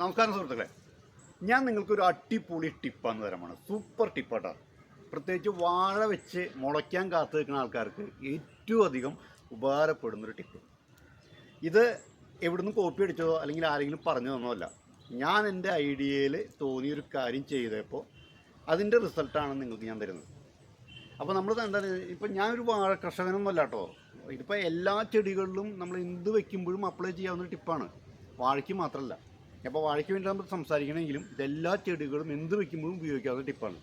നമസ്കാരം സുഹൃത്തുക്കളെ. ഞാൻ നിങ്ങൾക്കൊരു അടിപൊളി ടിപ്പാന്ന് തരമാണ്. സൂപ്പർ ടിപ്പാട്ടാ. പ്രത്യേകിച്ച് വാഴ വെച്ച് മുളയ്ക്കാൻ കാത്തു നിൽക്കുന്ന ആൾക്കാർക്ക് ഏറ്റവും അധികം ഉപകാരപ്പെടുന്നൊരു ടിപ്പ്. ഇത് എവിടുന്ന് കോപ്പി അടിച്ചതോ അല്ലെങ്കിൽ ആരെങ്കിലും പറഞ്ഞു തന്നതല്ല. ഞാൻ എന്റെ ഐഡിയയിൽ തോന്നിയൊരു കാര്യം ചെയ്തപ്പോൾ അതിന്റെ റിസൾട്ടാണ് നിങ്ങൾക്ക് ഞാൻ തരുന്നത്. അപ്പോൾ നമ്മൾ എന്താണ്? ഇപ്പം ഞാനൊരു വാഴ കർഷകനൊന്നുമല്ല കേട്ടോ ഇതിപ്പോൾ എല്ലാ ചെടികളിലും നമ്മൾ എന്ത് വെക്കുമ്പോഴും അപ്ലൈ ചെയ്യാവുന്ന ടിപ്പാണ്. വാഴയ്ക്ക് മാത്രമല്ല. അപ്പോൾ വാഴയ്ക്ക് വേണ്ടി നമ്മൾ സംസാരിക്കണമെങ്കിലും ഇതെല്ലാ ചെടികളും എന്ത് വയ്ക്കുമ്പോഴും ഉപയോഗിക്കാവുന്ന ടിപ്പാണ്.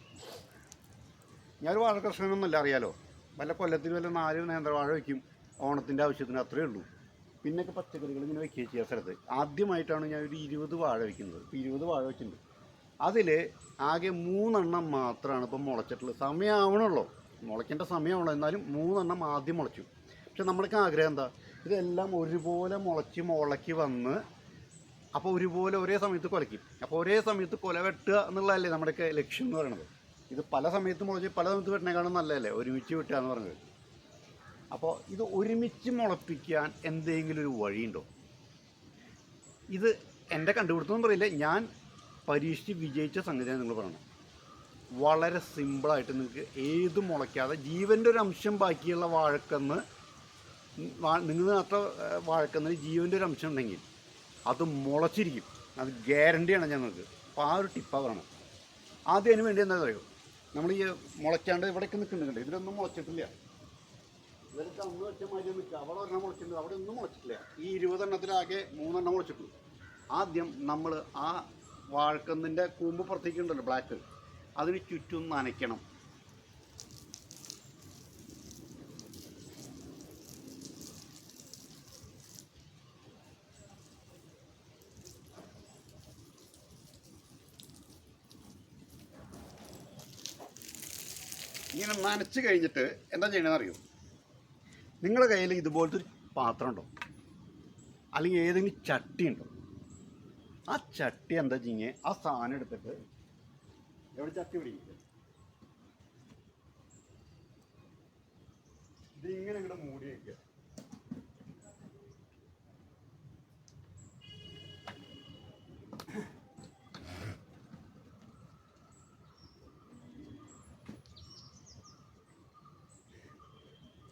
ഞാനൊരു വാഴ കർഷകനൊന്നല്ല അറിയാലോ? വല്ല കൊല്ലത്തിൽ വല്ല നാല് നേന്ത്രവാഴ വയ്ക്കും ഓണത്തിന്റെ ആവശ്യത്തിന് അത്രയേ ഉള്ളൂ. പിന്നൊക്കെ പച്ചക്കറികൾ ഇങ്ങനെ വെക്കുകയും ചെയ്യാൻ സ്ഥലത്ത്. ആദ്യമായിട്ടാണ് ഞാൻ ഒരു ഇരുപത് വാഴ വയ്ക്കുന്നത്. ഇപ്പോൾ ഇരുപത് വാഴ വെച്ചിട്ടുണ്ട് അതിൽ ആകെ മൂന്നെണ്ണം മാത്രമാണ് ഇപ്പം മുളച്ചിട്ടുള്ളത്. സമയമാവണുള്ളൂ മുളയ്ക്കേണ്ട സമയമാണല്ലോ എന്നാലും മൂന്നെണ്ണം ആദ്യം മുളച്ചു. പക്ഷെ നമ്മൾക്ക് ആഗ്രഹം എന്താ? ഇതെല്ലാം ഒരുപോലെ മുളച്ച് മുളക്കി വന്ന് അപ്പോൾ ഒരുപോലെ ഒരേ സമയത്ത് കൊലയ്ക്കും. അപ്പോൾ ഒരേ സമയത്ത് കൊല വെട്ടുക എന്നുള്ളതല്ലേ നമ്മുടെയൊക്കെ ലക്ഷ്യം എന്ന് പറയുന്നത് ഇത് പല സമയത്തും മുളച്ച് പല സമയത്ത് വെട്ടണേക്കാളും നല്ലതല്ലേ? ഒരുമിച്ച് വെട്ടുക എന്ന് പറഞ്ഞത്. അപ്പോൾ ഇത് ഒരുമിച്ച് മുളപ്പിക്കാൻ എന്തെങ്കിലും ഒരു വഴിയുണ്ടോ? ഇത് എന്റെ കണ്ടുപിടുത്തം പറയില്ല. ഞാൻ പരീക്ഷിച്ച് വിജയിച്ച സംഗതിയാണ് നിങ്ങൾ പറയണം വളരെ സിമ്പിളായിട്ട് നിങ്ങൾക്ക് ഏത് മുളയ്ക്കാതെ ജീവന്റെ ഒരു അംശം ബാക്കിയുള്ള വാഴക്കന്ന് നിങ്ങൾ നട്ട വാഴക്കെന്ന് ജീവന്റെ ഒരു അംശം ഉണ്ടെങ്കിൽ അത് മുളച്ചിരിക്കും. അത് ഗ്യാരണ്ടിയാണ് ഞങ്ങൾക്ക്. അപ്പോൾ ആ ഒരു ടിപ്പാണ് വേണം. ആദ്യം വേണ്ടി എന്താ അറിയോ? നമ്മൾ ഈ മുളയ്ക്കാണ്ട് ഇവിടേക്ക് നിൽക്കുന്നുണ്ട് ഇതിലൊന്നും മുളച്ചിട്ടില്ല. ഇവരൊക്കെ അന്ന് വെച്ച മാതിരി നിൽക്കുക അവിടെ ഒരെണ്ണം മുളച്ചിട്ടുണ്ട്. അവിടെ ഒന്നും മുളച്ചിട്ടില്ല. ഈ ഇരുപതെണ്ണത്തിലാകെ മൂന്നെണ്ണം മുളച്ചിട്ടു ആദ്യം നമ്മൾ ആ വാഴക്കന്നിന്റെ കൂമ്പ് പുറത്തേക്ക് ഉണ്ടല്ലോ ബ്ലാക്ക് അതിന് ചുറ്റും നനയ്ക്കണം. ഇങ്ങനെ നനച്ച് കഴിഞ്ഞിട്ട് എന്താ ചെയ്യണമെന്ന് അറിയോ? നിങ്ങളുടെ കയ്യിൽ ഇതുപോലത്തെ ഒരു പാത്രം ഉണ്ടോ? അല്ലെങ്കിൽ ഏതെങ്കിലും ചട്ടി ഉണ്ടോ? ആ ചട്ടി എന്താ ചെയ്യേ ആ സാധനം എടുത്തിട്ട് എവിടെ ചട്ടി പിടിക്കുക ഇതിങ്ങനെ ഇങ്ങോട്ട് മൂടി വയ്ക്കുക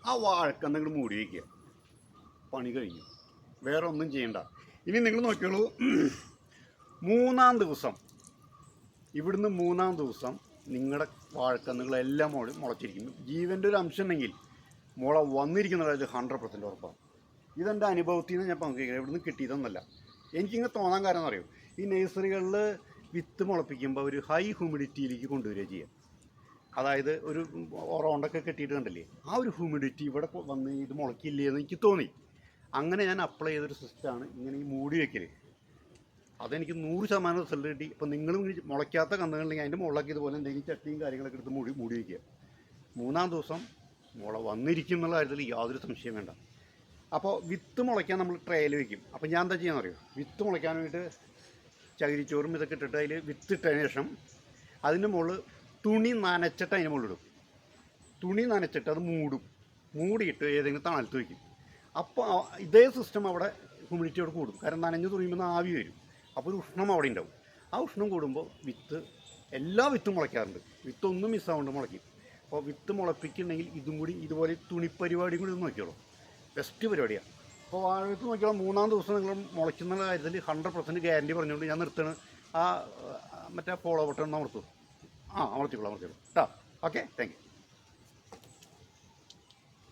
ആ വാഴക്കന്ന് ഇങ്ങോട്ട് മൂടി വയ്ക്കുക പണി കഴിഞ്ഞു. വേറെ ഒന്നും ചെയ്യണ്ട. ഇനി നിങ്ങൾ നോക്കിയോളൂ മൂന്നാം ദിവസം. ഇവിടുന്ന് മൂന്നാം ദിവസം നിങ്ങളുടെ വാഴക്കന്നുകളെല്ലാം മുള മുളച്ചിരിക്കും ജീവന്റെ ഒരു അംശം ഉണ്ടെങ്കിൽ മുള വന്നിരിക്കുന്നത് ഇത് ഹൺഡ്രഡ് പെർസെന്റ് ഉറപ്പാണ്. ഇതെന്റെ അനുഭവത്തിൽ നിന്ന് ഞാൻ പങ്കുവയ്ക്കുന്നത് ഇവിടുന്ന് കിട്ടിയതൊന്നല്ല. എനിക്കിങ്ങനെ തോന്നാൻ കാരണം അറിയോ ഈ നഴ്സറികളിൽ വിത്ത് മുളപ്പിക്കുമ്പോൾ ഒരു ഹൈ ഹ്യൂമിഡിറ്റിയിലേക്ക് കൊണ്ടുവരിക ചെയ്യുക അതായത് ഒരു റൗണ്ടൊക്കെ കെട്ടിയിട്ട് കണ്ടില്ലേ? ആ ഒരു ഹ്യൂമിഡിറ്റി ഇവിടെ വന്ന് ഇത് മുളക്കില്ലേ എന്ന് എനിക്ക് തോന്നി. അങ്ങനെ ഞാൻ അപ്ലൈ ചെയ്തൊരു സിസ്റ്റമാണ് ഇങ്ങനെ ഈ മൂടി വെക്കൽ അതെനിക്ക് നൂറ് ശതമാനം റിസൾട്ട് കിട്ടി. ഇപ്പം നിങ്ങളും മുളയ്ക്കാത്ത കന്നുകളിലെങ്കിൽ അതിന്റെ മുളക്ക് ഇതുപോലെ എന്തെങ്കിലും ചട്ടിയും കാര്യങ്ങളൊക്കെ എടുത്ത് മൂടി മൂടി വയ്ക്കുക മൂന്നാം ദിവസം മുള വന്നിരിക്കും എന്നുള്ള കാര്യത്തിൽ യാതൊരു സംശയം വേണ്ട. അപ്പോൾ വിത്ത് മുളയ്ക്കാൻ നമ്മൾ ട്രയൽ വയ്ക്കും അപ്പോൾ ഞാൻ എന്താ ചെയ്യാന്ന് അറിയോ വിത്ത് മുളയ്ക്കാൻ വേണ്ടിയിട്ട് ചകിരിച്ചോറും ഇതൊക്കെ ഇട്ടിട്ട് അതിൽ വിത്ത് ഇട്ടതിന് ശേഷം അതിന്റെ മുകളിൽ തുണി നനച്ചിട്ട് അതിന്റെ മുകളിലിടും തുണി നനച്ചിട്ട് അത് മൂടും. മൂടിയിട്ട് ഏതെങ്കിലും തണലത്ത് വയ്ക്കും. അപ്പോൾ ഇതേ സിസ്റ്റം അവിടെ ഹ്യൂമിഡിറ്റിയോട് കൂടും. കാരണം നനഞ്ഞ് തുണിയുമ്പോൾ ആവി വരും. അപ്പോൾ ഒരു ഉഷ്ണം അവിടെ ഉണ്ടാവും. ആ ഉഷ്ണം കൂടുമ്പോൾ വിത്ത് എല്ലാ വിത്തും മുളയ്ക്കാറുണ്ട്. വിത്തൊന്നും മിസ്സാവുണ്ട് മുളയ്ക്കും. അപ്പോൾ വിത്ത് മുളപ്പിക്കുന്നുണ്ടെങ്കിൽ ഇതും കൂടി ഇതുപോലെ തുണി തുണിപ്പരിപാടിയും കൂടി ഒന്ന് നോക്കിയോളൂ ബെസ്റ്റ് പരിപാടിയാണ്. അപ്പോൾ വാഴത്ത് നോക്കിയാൽ മൂന്നാം ദിവസം നിങ്ങൾ മുളയ്ക്കുന്ന കാര്യത്തിൽ ഹൺഡ്രഡ് പെർസെന്റ് ഗ്യാരണ്ടി പറഞ്ഞുകൊണ്ട് ഞാൻ നിർത്തണം ആ ആ, മറ്റേ ഫോളോ ബട്ടൺ അമർത്തു. ആ അമർത്തിക്കോളൂ അമർത്തിക്കോളൂ കേട്ടോ ഓക്കെ താങ്ക് യു.